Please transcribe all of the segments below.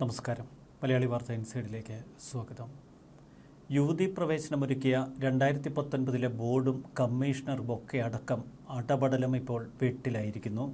നമസ്കാരം. മലയാളി വാർത്ത ഇൻസൈഡിലേക്ക് സ്വാഗതം. യുവതി പ്രവേശനമൊരുക്കിയ രണ്ടായിരത്തി പത്തൊൻപതിലെ ബോർഡും കമ്മീഷണറും ഒക്കെ അടക്കം അടപടലം ഇപ്പോൾ വെട്ടിലായിരിക്കുന്നു.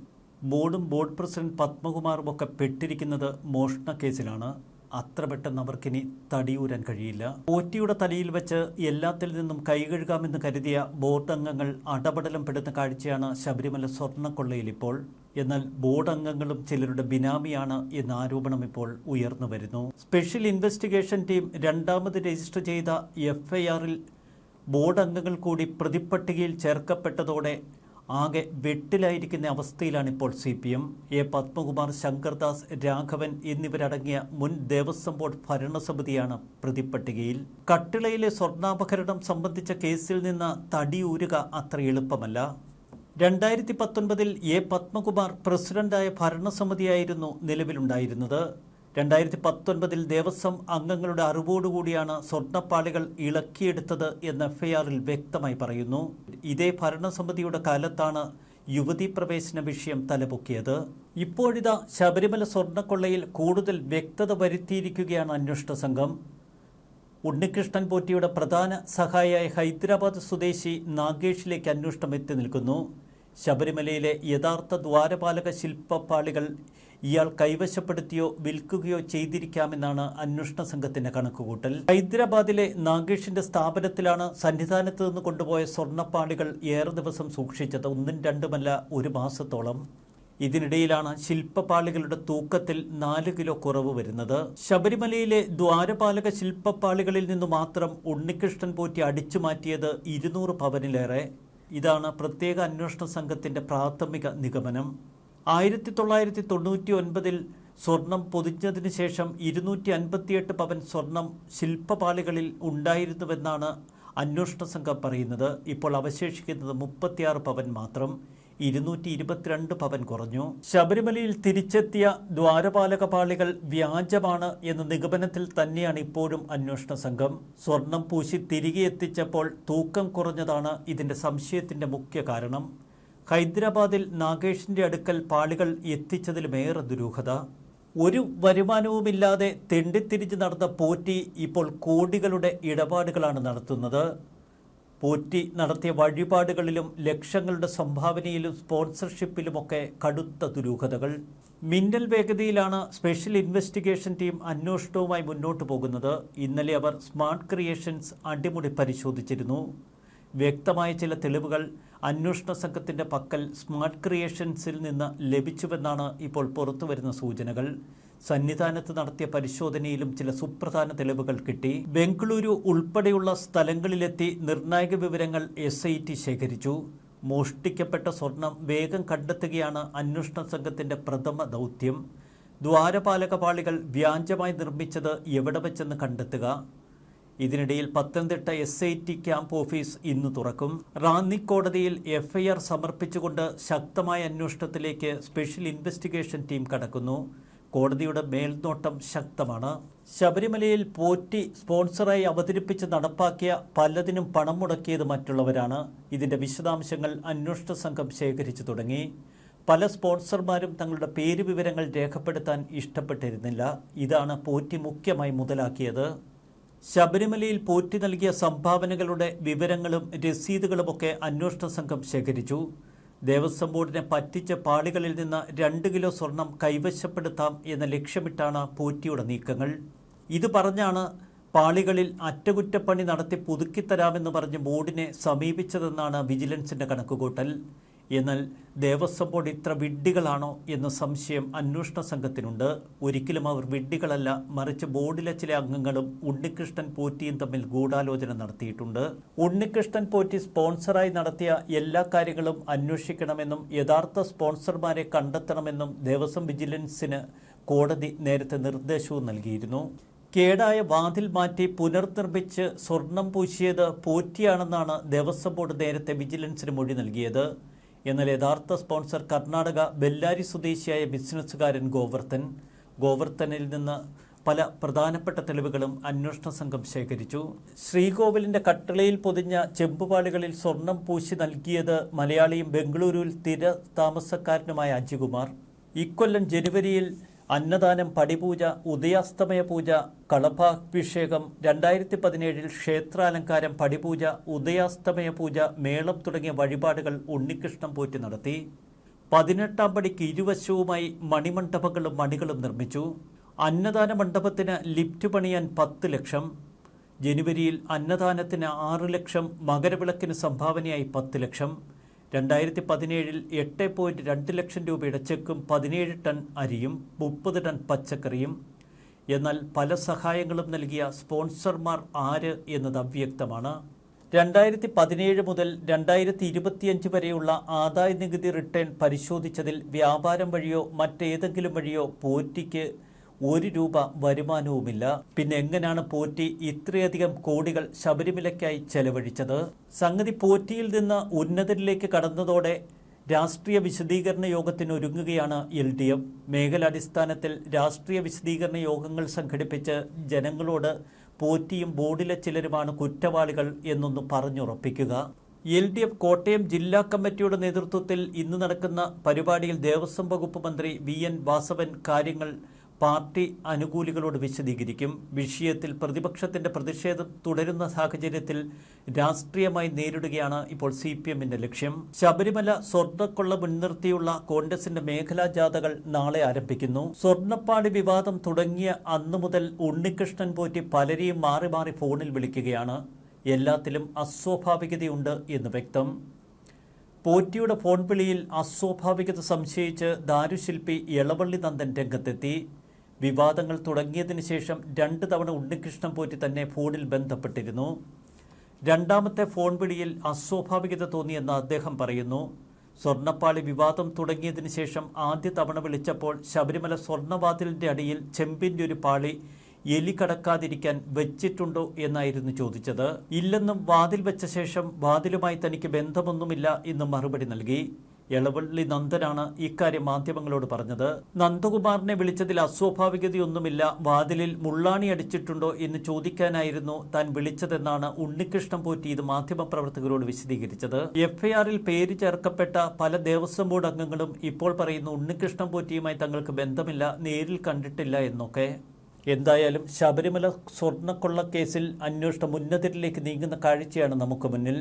ബോർഡും ബോർഡ് പ്രസിഡന്റ് പത്മകുമാറും ഒക്കെ പെട്ടിരിക്കുന്നത് മോഷണ കേസിലാണ് അത്ര പെട്ടെന്ന് അവർക്കിനി തടിയൂരാൻ കഴിയില്ല. പോറ്റിയുടെ തലയിൽ വെച്ച് എല്ലാത്തിൽ നിന്നും കൈകഴുകാമെന്ന് കരുതിയ ബോർഡ് അംഗങ്ങൾ അടപടലം പെടുന്ന കാഴ്ചയാണ് ശബരിമല സ്വർണക്കൊള്ളയിൽ ഇപ്പോൾ. എന്നാൽ ബോർഡ് അംഗങ്ങളും ചിലരുടെ ബിനാമിയാണ് എന്ന ആരോപണം ഇപ്പോൾ ഉയർന്നു വരുന്നു. സ്പെഷ്യൽ ഇൻവെസ്റ്റിഗേഷൻ ടീം രണ്ടാമത് രജിസ്റ്റർ ചെയ്ത എഫ്ഐആറിൽ ബോർഡ് അംഗങ്ങൾ കൂടി പ്രതിപ്പട്ടികയിൽ ചേർക്കപ്പെട്ടതോടെ ആകെ വെട്ടിലായിരിക്കുന്ന അവസ്ഥയിലാണ് ഇപ്പോൾ C P M A Padmakumar Shankardas Raghavan എന്നിവരടങ്ങിയ മുൻ ദേവസ്വം ബോർഡ് ഭരണസമിതിയാണ് പ്രതിപ്പട്ടികയിൽ. കട്ടിളയിലെ സ്വർണാപഹരണം സംബന്ധിച്ച കേസിൽ നിന്ന് തടിയൂരുക അത്ര എളുപ്പമല്ല. രണ്ടായിരത്തി പത്തൊൻപതിൽ എ പത്മകുമാർ പ്രസിഡന്റായ ഭരണസമിതിയായിരുന്നു നിലവിലുണ്ടായിരുന്നത്. രണ്ടായിരത്തി പത്തൊൻപതിൽ ദേവസ്വം അംഗങ്ങളുടെ അറിവോടുകൂടിയാണ് സ്വർണപ്പാളികൾ ഇളക്കിയെടുത്തത് എന്ന് എഫ്ഐആറിൽ വ്യക്തമായി പറയുന്നു. ഇതേ ഭരണസമിതിയുടെ കാലത്താണ് യുവതി പ്രവേശന വിഷയം തലപൊക്കിയത്. ഇപ്പോഴിതാ ശബരിമല സ്വർണക്കൊള്ളയിൽ കൂടുതൽ വ്യക്തത വരുത്തിയിരിക്കുകയാണ് അന്വേഷണ സംഘം. ഉണ്ണികൃഷ്ണൻ പോറ്റിയുടെ പ്രധാന സഹായിയായ ഹൈദരാബാദ് സ്വദേശി നാഗേഷിലേക്ക് അന്വേഷണം എത്തി നിൽക്കുന്നു. ശബരിമലയിലെ യഥാർത്ഥ ദ്വാരപാലക ശില്പപ്പാളികൾ ഇയാൾ കൈവശപ്പെടുത്തിയോ വിൽക്കുകയോ ചെയ്തിരിക്കാമെന്നാണ് അന്വേഷണ സംഘത്തിന്റെ കണക്കുകൂട്ടൽ. ഹൈദരാബാദിലെ നാഗേഷിന്റെ സ്ഥാപനത്തിലാണ് സന്നിധാനത്ത് നിന്ന് കൊണ്ടുപോയ സ്വർണപ്പാളികൾ ഏറെ ദിവസം സൂക്ഷിച്ചത്. ഒന്നും രണ്ടുമല്ല ഒരു മാസത്തോളം. ഇതിനിടയിലാണ് ശില്പപാളികളുടെ തൂക്കത്തിൽ നാല് കിലോ കുറവ് വരുന്നത്. ശബരിമലയിലെ ദ്വാരപാലക ശില്പപ്പാളികളിൽ നിന്നു മാത്രം ഉണ്ണികൃഷ്ണൻ പോറ്റി അടിച്ചു മാറ്റിയത് ഇരുന്നൂറ് പവനിലേറെ. ഇതാണ് പ്രത്യേക അന്വേഷണ സംഘത്തിന്റെ പ്രാഥമിക നിഗമനം. ആയിരത്തി തൊള്ളായിരത്തി തൊണ്ണൂറ്റി ഒൻപതിൽ സ്വർണം പൊതിഞ്ഞതിന് ശേഷം ഇരുന്നൂറ്റി അൻപത്തിയെട്ട് പവൻ സ്വർണം ശില്പപാളികളിൽ ഉണ്ടായിരുന്നുവെന്നാണ് അന്വേഷണ സംഘം പറയുന്നത്. ഇപ്പോൾ അവശേഷിക്കുന്നത് മുപ്പത്തിയാറ് പവൻ മാത്രം ഇരുന്നൂറ്റി ഇരുപത്തിരണ്ട് പവൻ കുറഞ്ഞു. ശബരിമലയിൽ തിരിച്ചെത്തിയ ദ്വാരപാലക പാളികൾ വ്യാജമാണ് എന്ന നിഗമനത്തിൽ തന്നെയാണ് ഇപ്പോഴും അന്വേഷണ സംഘം. സ്വർണം പൂശി തിരികെ എത്തിച്ചപ്പോൾ തൂക്കം കുറഞ്ഞതാണ് ഇതിന്റെ സംശയത്തിന്റെ മുഖ്യ കാരണം. ഹൈദരാബാദിൽ നാഗേഷിന്റെ അടുക്കൽ പാളികൾ എത്തിച്ചതിലുമേറെ ദുരൂഹത. ഒരു വരുമാനവുമില്ലാതെ തെണ്ടിത്തിരിഞ്ഞ് നടന്ന പോറ്റി ഇപ്പോൾ കോടികളുടെ ഇടപാടുകളാണ് നടത്തുന്നത്. പോറ്റി നടത്തിയ വഴിപാടുകളിലും ലക്ഷങ്ങളുടെ സംഭാവനയിലും സ്പോൺസർഷിപ്പിലുമൊക്കെ കടുത്ത ദുരൂഹതകൾ. മിന്നൽ വേഗതയിലാണ് സ്പെഷ്യൽ ഇൻവെസ്റ്റിഗേഷൻ ടീം അന്വേഷണവുമായി മുന്നോട്ട് പോകുന്നത്. ഇന്നലെ അവർ സ്മാർട്ട് ക്രിയേഷൻസ് അടിമുടി പരിശോധിച്ചിരുന്നു. വ്യക്തമായ ചില തെളിവുകൾ അന്വേഷണ സംഘത്തിന്റെ പക്കൽ സ്മാർട്ട് ക്രിയേഷൻസിൽ നിന്ന് ലഭിച്ചുവെന്നാണ് ഇപ്പോൾ പുറത്തുവരുന്ന സൂചനകൾ. സന്നിധാനത്ത് നടത്തിയ പരിശോധനയിലും ചില സുപ്രധാന തെളിവുകൾ കിട്ടി. ബംഗളൂരു ഉൾപ്പെടെയുള്ള സ്ഥലങ്ങളിലെത്തി നിർണായക വിവരങ്ങൾ എസ് ഐ ടി ശേഖരിച്ചു. മോഷ്ടിക്കപ്പെട്ട സ്വർണം വേഗം കണ്ടെത്തുകയാണ് അന്വേഷണ സംഘത്തിന്റെ പ്രഥമ ദൗത്യം. ദ്വാരപാലക പാളികൾ വ്യാജമായി നിർമ്മിച്ചത് എവിടെ വെച്ചെന്ന് കണ്ടെത്തുക. ഇതിനിടയിൽ Pathanamthitta S I T camp office ഇന്ന് തുറക്കും. റാന്നി കോടതിയിൽ എഫ്ഐആർ സമർപ്പിച്ചുകൊണ്ട് ശക്തമായ അന്വേഷണത്തിലേക്ക് സ്പെഷ്യൽ ഇൻവെസ്റ്റിഗേഷൻ ടീം കടക്കുന്നു. കോടതിയുടെ മേൽനോട്ടം ശക്തമാണ്. ശബരിമലയിൽ പോറ്റി സ്പോൺസറായി അവതരിപ്പിച്ച് നടപ്പാക്കിയ പലതിനും പണം മുടക്കിയത് മറ്റുള്ളവരാണ്. ഇതിന്റെ വിശദാംശങ്ങൾ അന്വേഷണ സംഘം ശേഖരിച്ചു തുടങ്ങി. പല സ്പോൺസർമാരും തങ്ങളുടെ പേര് വിവരങ്ങൾ രേഖപ്പെടുത്താൻ ഇഷ്ടപ്പെട്ടിരുന്നില്ല. ഇതാണ് പോറ്റി മുഖ്യമായി മുതലാക്കിയത്. ശബരിമലയിൽ പോറ്റി നൽകിയ സംഭാവനകളുടെ വിവരങ്ങളും രസീതുകളുമൊക്കെ അന്വേഷണ സംഘം ശേഖരിച്ചു. ദേവസ്വം ബോർഡിനെ പറ്റിച്ച പാളികളിൽ നിന്ന് രണ്ട് കിലോ സ്വർണം കൈവശപ്പെടുത്താം എന്ന ലക്ഷ്യമിട്ടാണ് പോറ്റിയുടെ നീക്കങ്ങൾ. ഇത് പറഞ്ഞാണ് പാളികളിൽ അറ്റകുറ്റപ്പണി നടത്തി പുതുക്കിത്തരാമെന്ന് പറഞ്ഞ് ബോർഡിനെ സമീപിച്ചതെന്നാണ് വിജിലൻസിന്റെ കണക്കുകൂട്ടൽ. എന്നാൽ ദേവസ്വം ബോർഡ് ഇത്ര വിഡ്ഢികളാണോ എന്ന സംശയം അന്വേഷണ സംഘത്തിനുണ്ട്. ഒരിക്കലും അവർ വിഡ്ഢികളല്ല. മറിച്ച് ബോർഡിലെ ചില അംഗങ്ങളും ഉണ്ണികൃഷ്ണൻ പോറ്റിയും തമ്മിൽ ഗൂഢാലോചന നടത്തിയിട്ടുണ്ട്. ഉണ്ണികൃഷ്ണൻ പോറ്റി സ്പോൺസറായി നടത്തിയ എല്ലാ കാര്യങ്ങളും അന്വേഷിക്കണമെന്നും യഥാർത്ഥ സ്പോൺസർമാരെ കണ്ടെത്തണമെന്നും ദേവസ്വം വിജിലൻസിന് കോടതി നേരത്തെ നിർദ്ദേശവും നൽകിയിരുന്നു. കേടായ വാതിൽ മാറ്റി പുനർനിർമ്മിച്ച് സ്വർണം പൂശിയത് പോറ്റിയാണെന്നാണ് ദേവസ്വം ബോർഡ് നേരത്തെ വിജിലൻസിന് മൊഴി നൽകിയത്. എന്നാൽ യഥാർത്ഥ സ്പോൺസർ കർണാടക ബെല്ലാരി സ്വദേശിയായ ബിസിനസ്സുകാരൻ ഗോവർത്തൻ ഗോവർത്തനിൽ നിന്ന് പല പ്രധാനപ്പെട്ട തെളിവുകളും അന്വേഷണ സംഘം ശേഖരിച്ചു. ശ്രീകോവിലിന്റെ കട്ടിളയിൽ പൊതിഞ്ഞ ചെമ്പുപാളികളിൽ സ്വർണം പൂശി നൽകിയത് മലയാളിയും ബംഗളൂരുവിൽ സ്ഥിര താമസക്കാരനുമായ അജികുമാർ. ഇക്കൊല്ലം ജനുവരിയിൽ അന്നദാനം പടിപൂജ ഉദയാസ്തമയ പൂജ കളഭാഭിഷേകം രണ്ടായിരത്തി പതിനേഴിൽ ക്ഷേത്രാലങ്കാരം പടിപൂജ ഉദയാസ്തമയ പൂജ മേളം തുടങ്ങിയ വഴിപാടുകൾ ഉണ്ണികൃഷ്ണൻ പോറ്റി നടത്തി. പതിനെട്ടാം പടിക്ക് ഇരുവശവുമായി മണിമണ്ഡപങ്ങളും മണികളും നിർമ്മിച്ചു. അന്നദാന മണ്ഡപത്തിന് ലിഫ്റ്റ് പണിയാൻ പത്ത് ലക്ഷം. ജനുവരിയിൽ അന്നദാനത്തിന് ആറ് ലക്ഷം. മകരവിളക്കിന് സംഭാവനയായി പത്ത് ലക്ഷം. രണ്ടായിരത്തി പതിനേഴിൽ എട്ട് പോയിന്റ് രണ്ട് ലക്ഷം രൂപയുടെ ചെക്കും പതിനേഴ് ടൺ അരിയും മുപ്പത് ടൺ പച്ചക്കറിയും. എന്നാൽ പല സഹായങ്ങളും നൽകിയ സ്പോൺസർമാർ ആര് എന്നത് അവ്യക്തമാണ്. രണ്ടായിരത്തി പതിനേഴ് മുതൽ രണ്ടായിരത്തി ഇരുപത്തിയഞ്ച് വരെയുള്ള ആദായ നികുതി റിട്ടേൺ പരിശോധിച്ചതിൽ വ്യാപാരം വഴിയോ മറ്റേതെങ്കിലും വഴിയോ പോറ്റിക്ക് ഒരു രൂപ വരുമാനവുമില്ല. പിന്നെ എങ്ങനെയാണ് പോറ്റി ഇത്രയധികം കോടികൾ ശബരിമലയ്ക്കായി ചെലവഴിച്ചത്? സംഗതി പോറ്റിയിൽ നിന്ന് ഉന്നതരിലേക്ക് കടന്നതോടെ രാഷ്ട്രീയ വിശദീകരണ യോഗത്തിന് ഒരുങ്ങുകയാണ് എൽ ഡി എഫ് മേഖലാടിസ്ഥാനത്തിൽ രാഷ്ട്രീയ വിശദീകരണ യോഗങ്ങൾ സംഘടിപ്പിച്ച് ജനങ്ങളോട് പോറ്റിയും ബോർഡിലെ ചിലരുമാണ് കുറ്റവാളികൾ എന്നൊന്ന് പറഞ്ഞുറപ്പിക്കുക. എൽ ഡി എഫ് കോട്ടയം ജില്ലാ കമ്മിറ്റിയുടെ നേതൃത്വത്തിൽ ഇന്ന് നടക്കുന്ന പരിപാടിയിൽ ദേവസ്വം വകുപ്പ് മന്ത്രി വി എൻ വാസവൻ കാര്യങ്ങൾ പാർട്ടി അനുകൂലികളോട് വിശദീകരിക്കും. വിഷയത്തിൽ പ്രതിപക്ഷത്തിന്റെ പ്രതിഷേധം തുടരുന്ന സാഹചര്യത്തിൽ രാഷ്ട്രീയമായി നേരിടുകയാണ് ഇപ്പോൾ സി പി എമ്മിന്റെ ലക്ഷ്യം. ശബരിമല സ്വർണക്കൊള്ള മുൻനിർത്തിയുള്ള കോൺഗ്രസിന്റെ മേഖലാ ജാഥകൾ നാളെ ആരംഭിക്കുന്നു. സ്വർണപ്പാടി വിവാദം തുടങ്ങിയ അന്നു മുതൽ ഉണ്ണികൃഷ്ണൻ പോറ്റി പലരെയും മാറി മാറി ഫോണിൽ വിളിക്കുകയാണ്. എല്ലാത്തിലും അസ്വാഭാവികതയുണ്ട് എന്ന് വ്യക്തം. പോറ്റിയുടെ ഫോൺ വിളിയിൽ അസ്വാഭാവികത സംശയിച്ച് ദാരുശില്പി ഇളവള്ളി നന്ദൻ രംഗത്തെത്തി. വിവാദങ്ങൾ തുടങ്ങിയതിനു ശേഷം രണ്ട് തവണ ഉണ്ണികൃഷ്ണൻ പോറ്റി തന്നെ ഫോണിൽ ബന്ധപ്പെട്ടിരുന്നു. രണ്ടാമത്തെ ഫോൺ വിളിയിൽ അസ്വാഭാവികത തോന്നിയെന്ന് അദ്ദേഹം പറയുന്നു. സ്വർണപ്പാളി വിവാദം തുടങ്ങിയതിനു ശേഷം ആദ്യ തവണ വിളിച്ചപ്പോൾ ശബരിമല സ്വർണവാതിലിന്റെ അടിയിൽ ചെമ്പിന്റെ ഒരു പാളി എലി കടക്കാതിരിക്കാൻ വെച്ചിട്ടുണ്ടോ എന്നായിരുന്നു ചോദിച്ചത്. ഇല്ലെന്നും വാതിൽ വെച്ച ശേഷം വാതിലുമായി തനിക്ക് ബന്ധമൊന്നുമില്ല എന്നും മറുപടി നൽകി. എളവള്ളി നന്ദനാണ് ഇക്കാര്യം മാധ്യമങ്ങളോട് പറഞ്ഞത്. നന്ദകുമാറിനെ വിളിച്ചതിൽ അസ്വാഭാവികതയൊന്നുമില്ല. വാതിലിൽ മുള്ളാണി അടിച്ചിട്ടുണ്ടോ എന്ന് ചോദിക്കാനായിരുന്നു താൻ വിളിച്ചതെന്നാണ് ഉണ്ണികൃഷ്ണൻ പോറ്റി ഇത് മാധ്യമപ്രവർത്തകരോട് വിശദീകരിച്ചത്. എഫ്ഐആറിൽ പേര് ചേർക്കപ്പെട്ട പല ദേവസ്വം ബോർഡ് അംഗങ്ങളും ഇപ്പോൾ പറയുന്ന ഉണ്ണികൃഷ്ണൻ പോറ്റിയുമായി തങ്ങൾക്ക് ബന്ധമില്ല നേരിൽ കണ്ടിട്ടില്ല എന്നൊക്കെ. എന്തായാലും ശബരിമല സ്വർണക്കൊള്ളക്കേസിൽ അന്വേഷണം ഉന്നതരിലേക്ക് നീങ്ങുന്ന കാഴ്ചയാണ് നമുക്ക് മുന്നിൽ.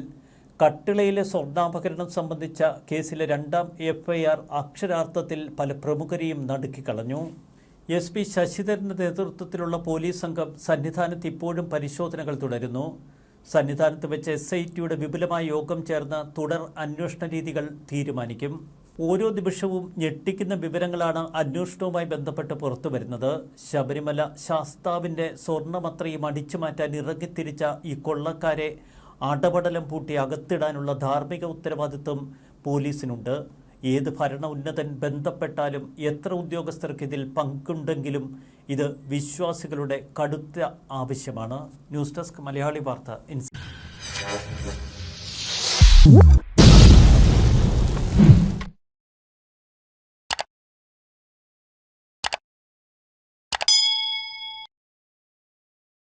കട്ടിളയിലെ സ്വർണാപകരണം സംബന്ധിച്ച കേസിലെ രണ്ടാം എഫ്ഐആർ അക്ഷരാർത്ഥത്തിൽ പല പ്രമുഖരെയും നടുക്കിക്കളഞ്ഞു എസ് പി ശശിധരന്റെ നേതൃത്വത്തിലുള്ള പോലീസ് സംഘം സന്നിധാനത്ത് ഇപ്പോഴും പരിശോധനകൾ തുടരുന്നു. സന്നിധാനത്ത് വെച്ച് എസ് ഐ ടിയുടെ വിപുലമായ യോഗം ചേർന്ന് തുടർ അന്വേഷണ രീതികൾ തീരുമാനിക്കും. ഓരോ നിമിഷവും ഞെട്ടിക്കുന്ന വിവരങ്ങളാണ് അന്വേഷണവുമായി ബന്ധപ്പെട്ട് പുറത്തു വരുന്നത്. ശബരിമല ശാസ്താവിന്റെ സ്വർണമത്രയും അടിച്ചു മാറ്റാൻ ഇറങ്ങിത്തിരിച്ച ഈ കൊള്ളക്കാരെ അടപടലം പൂട്ടി അകത്തിടാനുള്ള ധാർമ്മിക ഉത്തരവാദിത്വം പോലീസിനുണ്ട്. ഏത് ഭരണ ഉന്നതൻ ബന്ധപ്പെട്ടാലും എത്ര ഉദ്യോഗസ്ഥർക്ക് ഇതിൽ പങ്കുണ്ടെങ്കിലും ഇത് വിശ്വാസികളുടെ കടുത്ത ആവശ്യമാണ്. ന്യൂസ് ഡെസ്ക് മലയാളി വാർത്ത ഇൻസ്